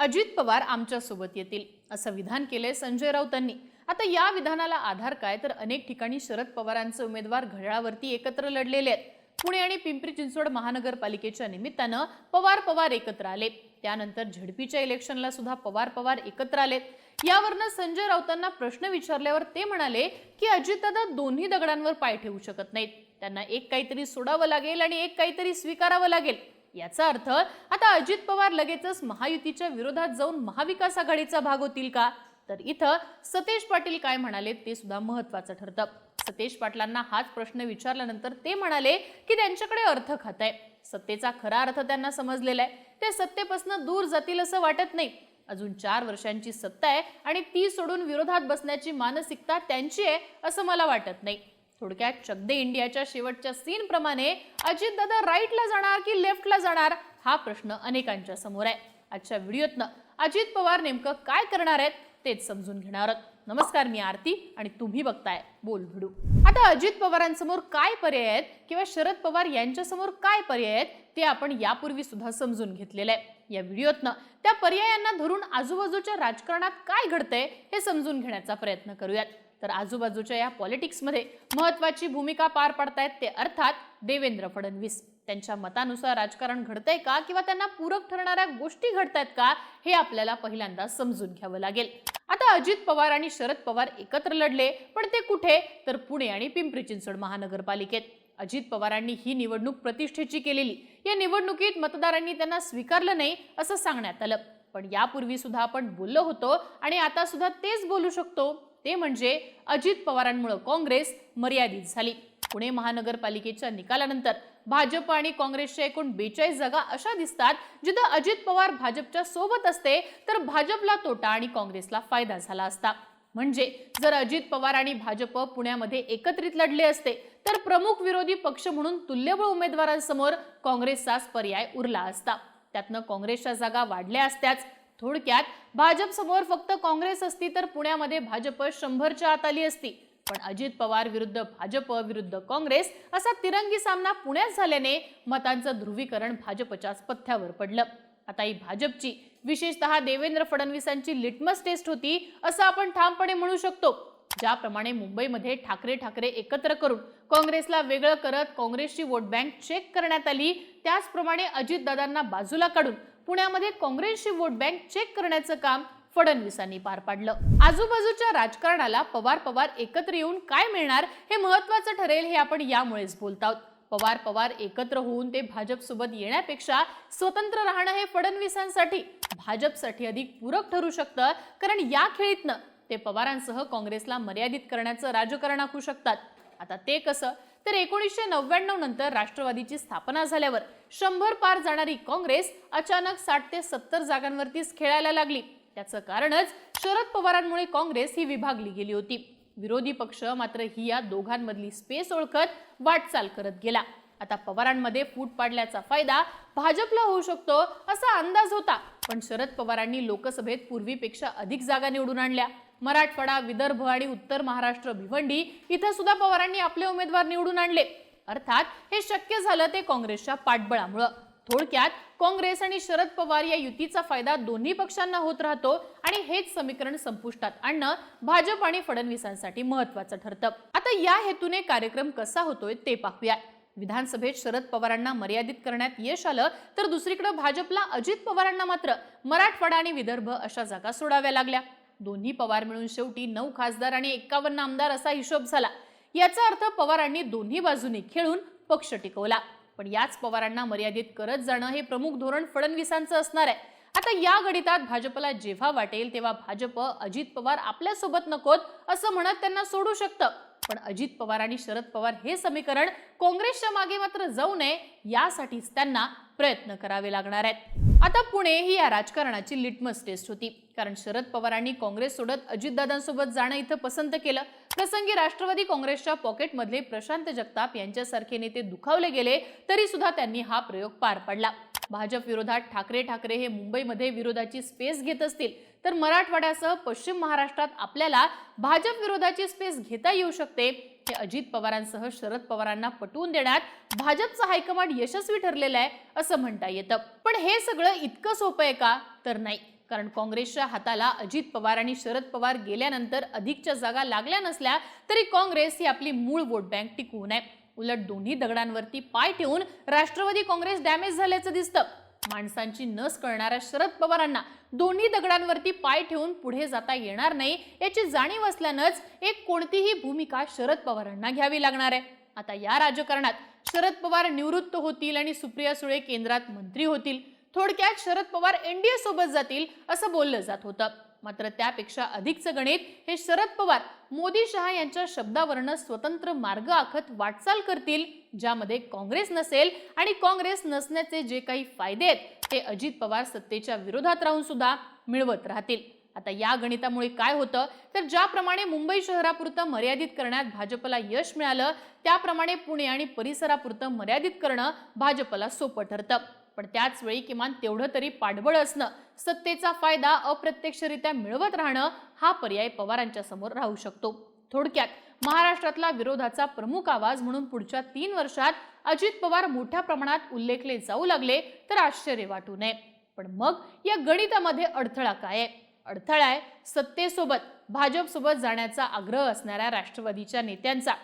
अजित पवार आमच्यासोबत येतील असं विधान केलंय संजय राऊतांनी. आता या विधानाला आधार काय? तर अनेक ठिकाणी शरद पवारांचे उमेदवार घड्याळावरती एकत्र लढलेले आहेत. पुणे आणि पिंपरी चिंचवड महानगरपालिकेच्या निमित्तानं पवार पवार एकत्र आले. त्यानंतर झडपीच्या इलेक्शनला सुद्धा पवार पवार एकत्र आलेत यावरनं संजय राऊतांना प्रश्न विचारल्यावर ते म्हणाले की अजितदादा दोन्ही दगडांवर पाय ठेवू शकत नाहीत. त्यांना एक काहीतरी सोडावं लागेल आणि एक काहीतरी स्वीकारावं लागेल. याचा अर्थ आता अजित पवार लगेचच महायुतीच्या विरोधात जाऊन महाविकास आघाडीचा भाग होतील का? तर इथं सतेज पाटील काय म्हणाले ते सुद्धा महत्वाचं ठरतं. सतेज पाटलांना हाच प्रश्न विचारल्यानंतर ते म्हणाले की त्यांच्याकडे अर्थ खात आहे. सत्तेचा खरा अर्थ त्यांना समजलेला आहे. ते सत्तेपासून दूर जातील असं वाटत नाही. अजून चार वर्षांची सत्ता आहे आणि ती सोडून विरोधात बसण्याची मानसिकता त्यांची आहे असं मला वाटत नाही. थोडक्यात चकदे इंडियाच्या शेवटच्या सीनप्रमाणे अजित अजितदादा राईटला जाणार की लेफ्टला जाणार हा प्रश्न अनेकांच्या समोर आहे. आजच्या व्हिडिओतनं अजित पवार नेमकं काय करणार आहेत तेच समजून घेणार आहोत. नमस्कार मी आरती आणि तुम्ही बघताय बोल भिडू. आता अजित पवारांसमोर काय पर्याय आहेत किंवा शरद पवार यांच्यासमोर काय पर्याय आहेत ते आपण यापूर्वी सुद्धा समजून घेतलेलं आहे. या व्हिडिओतनं त्या पर्यायांना धरून आजूबाजूच्या राजकारणात काय घडतंय हे समजून घेण्याचा प्रयत्न करूयात. तर आजूबाजूच्या या पॉलिटिक्समध्ये महत्वाची भूमिका पार पडतायत ते अर्थात देवेंद्र फडणवीस. त्यांच्या मतानुसार राजकारण घडतंय का किंवा त्यांना पूरक ठरणाऱ्या गोष्टी घडतायत का हे आपल्याला पहिल्यांदा समजून घ्यावं लागेल. आता अजित पवार आणि शरद पवार एकत्र लढले पण ते कुठे? तर पुणे आणि पिंपरी चिंचवड महानगरपालिकेत. अजित पवारांनी ही निवडणूक प्रतिष्ठेची केलेली. या निवडणुकीत मतदारांनी त्यांना स्वीकारलं नाही असं सांगण्यात आलं. पण यापूर्वी सुद्धा आपण बोललो होतो आणि आता सुद्धा तेच बोलू शकतो. ते म्हणजे अजित पवारांमुळे काँग्रेस मर्यादित झाली. पुणे महानगरपालिकेच्या निकालानंतर भाजप आणि काँग्रेसच्या एकूण बेचाळीस जागा अशा दिसतात जिथं अजित पवार भाजपच्या सोबत असते तर भाजपला तोटा आणि काँग्रेसला फायदा झाला असता. म्हणजे जर अजित पवार आणि भाजप पुण्यामध्ये एकत्रित लढले असते तर प्रमुख विरोधी पक्ष म्हणून तुल्यबळ उमेदवारांसमोर काँग्रेसचाच पर्याय उरला असता. त्यातनं काँग्रेसच्या जागा वाढल्या असत्याच थोडक्यात भाजप समोर फक्त काँग्रेस असती तर पुण्यामध्ये भाजप शंभरच्या आत आली असती. पण अजित पवार विरुद्ध भाजप विरुद्ध काँग्रेस असा तिरंगी सामना पुण्यात झाल्याने मतांचं ध्रुवीकरण भाजपच्याच पथ्यावर पडलं. आता ही भाजपची विशेषतः देवेंद्र फडणवीसांची लिटमस टेस्ट होती असं आपण ठामपणे म्हणू शकतो. ज्याप्रमाणे मुंबईमध्ये ठाकरे ठाकरे एकत्र करून काँग्रेसला वेगळं करत काँग्रेसची वोट बँक चेक करण्यात आली त्याचप्रमाणे अजितदादांना बाजूला काढून पुण्यामध्ये काँग्रेसची वोट बँक चेक करण्याचं काम फडणवीसांनी पार पाडलं. आजूबाजूच्या राजकारणाला पवार पवार एकत्र येऊन काय मिळणार हे महत्वाचं ठरेल हे आपण यामुळेच बोलत आहोत. पवार पवार एकत्र होऊन ते भाजपसोबत येण्यापेक्षा स्वतंत्र राहणं हे फडणवीसांसाठी भाजपसाठी अधिक पूरक ठरू शकतं कारण या खेळीतनं ते पवारांसह काँग्रेसला मर्यादित करण्याचं राजकारण आखू शकतात. आता ते कसं? तर एकोणीसशे नव्याण्णव नंतर राष्ट्रवादीची स्थापना झाल्यावर शंभर पार जाणारी काँग्रेस अचानक साठ ते सत्तर जागांवरतीच खेळायला लागली. त्याचं कारणच शरद पवारांमुळे काँग्रेस ही विभागली गेली होती. विरोधी पक्ष मात्र ही या दोघांमधली स्पेस ओळखत वाटचाल करत गेला. आता पवारांमध्ये फूट पाडल्याचा फायदा भाजपला होऊ शकतो असा अंदाज होता पण शरद पवारांनी लोकसभेत पूर्वीपेक्षा अधिक जागा निवडून आणल्या. मराठवाडा विदर्भ आणि उत्तर महाराष्ट्र भिवंडी इथं सुद्धा पवारांनी आपले उमेदवार निवडून आणले. अर्थात हे शक्य झालं ते काँग्रेसच्या पाठबळामुळं. थोडक्यात काँग्रेस आणि शरद पवार या युतीचा फायदा दोन्ही पक्षांना होत राहतो आणि हेच समीकरण संपुष्टात आणणं भाजप आणि फडणवीसांसाठी महत्वाचं ठरतं. आता या हेतूने कार्यक्रम कसा होतोय ते पाहूया. विधानसभेत शरद पवारांना मर्यादित करण्यात यश आलं तर दुसरीकडे भाजपला अजित पवारांना मात्र मराठवाडा आणि विदर्भ अशा जागा सोडाव्या लागल्या. दोन्ही पवार मिळून शेवटी नऊ खासदार आणि एक्कावन्न आमदार असा हिशोब झाला. याचा अर्थ पवारांनी दोन्ही बाजूनी खेळून पक्ष टिकवला. पण याच पवारांना मर्यादित करत जाणं हे प्रमुख धोरण फडणवीसांचं असणार आहे. आता या गणितात भाजपला जेव्हा वाटेल तेव्हा भाजप अजित पवार आपल्यासोबत नकोत असं म्हणत त्यांना सोडू शकतं. पण अजित पवार आणि शरद पवार हे समीकरण काँग्रेसच्या मागे मात्र जाऊ नये यासाठीच त्यांना प्रयत्न करावे लागणार आहेत. आता पुणे ही या राजकारणाची लिटमस टेस्ट होती. कारण शरद पवारांनी काँग्रेस सोडत अजितदादांसोबत जाणं इथं पसंत केलं. प्रसंगी राष्ट्रवादी काँग्रेसच्या पॉकेटमधले प्रशांत जगताप यांच्यासारखे नेते दुखावले गेले तरी सुद्धा त्यांनी हा प्रयोग पार पाडला. भाजप विरोधात ठाकरे ठाकरे हे मुंबईमध्ये विरोधाची स्पेस घेत असतील तर मराठवाड्यासह पश्चिम महाराष्ट्रात आपल्याला भाजप विरोधाची स्पेस घेता येऊ शकते. हे अजित पवारांसह शरद पवारांना पटवून देण्यात भाजपचं हायकमांड यशस्वी ठरलेलं आहे असं म्हणता येतं. पण हे सगळं इतकं सोपं आहे का? तर नाही. कारण काँग्रेसच्या हाताला अजित पवार आणि शरद पवार गेल्यानंतर अधिकच्या जागा लागल्या नसल्या तरी काँग्रेस ही आपली मूळ वोट बँक टिकवू नये उलट दोन्ही दगडांवरती पाय ठेवून राष्ट्रवादी काँग्रेस डॅमेज झाल्याचं दिसतं. माणसांची नस कळणाऱ्या शरद पवारांना दोन्ही दगडांवरती पाय ठेवून पुढे जाता येणार नाही याची जाणीव असल्यानंच एक कोणतीही भूमिका शरद पवारांना घ्यावी लागणार आहे. आता या राजकारणात शरद पवार निवृत्त होतील आणि सुप्रिया सुळे केंद्रात मंत्री होतील. थोडक्यात शरद पवार एनडीए सोबत जातील असं बोललं जात होतं. मात्र त्यापेक्षा अधिकचं गणित हे शरद पवार मोदी शहा यांच्या शब्दावरनं स्वतंत्र मार्ग आखत वाटचाल करतील ज्यामध्ये काँग्रेस नसेल आणि काँग्रेस नसण्याचे जे काही फायदे आहेत ते अजित पवार सत्तेच्या विरोधात राहून सुद्धा मिळवत राहतील. आता या गणितामुळे काय होतं? तर ज्याप्रमाणे मुंबई शहरापुरतं मर्यादित करण्यात भाजपला यश मिळालं त्याप्रमाणे पुणे आणि परिसरापुरतं मर्यादित करणं भाजपला सोपं ठरतं. पण त्याच वेळी किमान तेवढं तरी पाठबळ असणं सत्तेचा फायदा अप्रत्यक्षरित्या मिळवत राहणं हा पर्याय पवारांच्या समोर राहू शकतो. थोडक्यात महाराष्ट्रातला विरोधाचा प्रमुख आवाज म्हणून पुढच्या तीन वर्षात अजित पवार मोठ्या प्रमाणात उल्लेखले जाऊ लागले तर आश्चर्य वाटू नये. पण मग या गणितामध्ये अडथळा काय आहे? अडथळा आहे सत्तेसोबत भाजपसोबत जाण्याचा आग्रह असणाऱ्या राष्ट्रवादीच्या नेत्यांचा.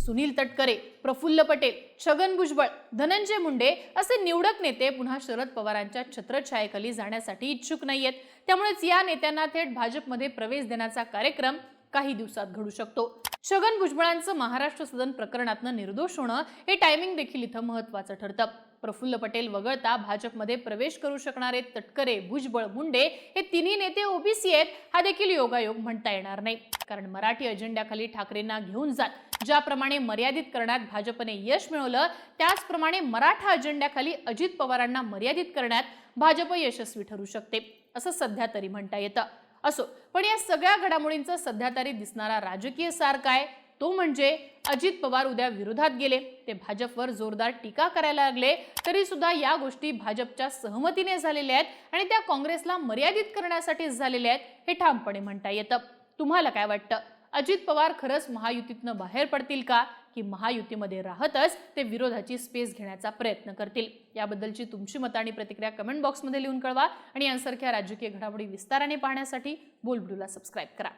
सुनील तटकरे प्रफुल्ल पटेल छगन भुजबळ धनंजय मुंडे असे निवडक नेते पुन्हा शरद पवारांच्या छत्रछायेखाली जाण्यासाठी इच्छुक नाहीयेत. त्यामुळेच या नेत्यांना थेट भाजपमध्ये प्रवेश देण्याचा कार्यक्रम काही दिवसात घडू शकतो. छगन भुजबळांचं महाराष्ट्र सदन प्रकरणातनं निर्दोष होणं हे टायमिंग देखील इथं महत्वाचं ठरतं. प्रफुल्ल पटेल वगळता भाजपमध्ये प्रवेश करू शकणारे तटकरे भुजबळ मुंडे हे तिन्ही नेते ओबीसी आहेत. हा देखील योगायोग म्हणता येणार नाही. कारण मराठी अजेंड्याखाली ठाकरेंना घेऊन जात ज्याप्रमाणे मर्यादित करण्यात भाजपने यश मिळवलं त्याचप्रमाणे मराठा अजेंड्याखाली अजित पवारांना मर्यादित करण्यात भाजप यशस्वी ठरू शकते असं सध्या तरी म्हणता येतं. असो पण या सगळ्या घडामोडींचा सध्या तरी दिसणारा राजकीय सार काय? तो म्हणजे अजित पवार उद्या विरोधात गेले ते भाजपवर जोरदार टीका करायला लागले तरी सुद्धा या गोष्टी भाजपच्या सहमतीने झालेल्या आहेत आणि त्या काँग्रेसला मर्यादित करण्यासाठीच झालेल्या आहेत हे ठामपणे म्हणता येतं. तुम्हाला काय वाटतं? अजित पवार खरंच महायुतीतनं बाहेर पडतील का? की महायुतीमध्ये राहतच ते विरोधाची स्पेस घेण्याचा प्रयत्न करतील? याबद्दलची तुमची मतं आणि प्रतिक्रिया कमेंट बॉक्समध्ये लिहून कळवा. आणि यांसारख्या राजकीय घडामोडी विस्ताराने पाहण्यासाठी बोलबिडूला सबस्क्राईब करा.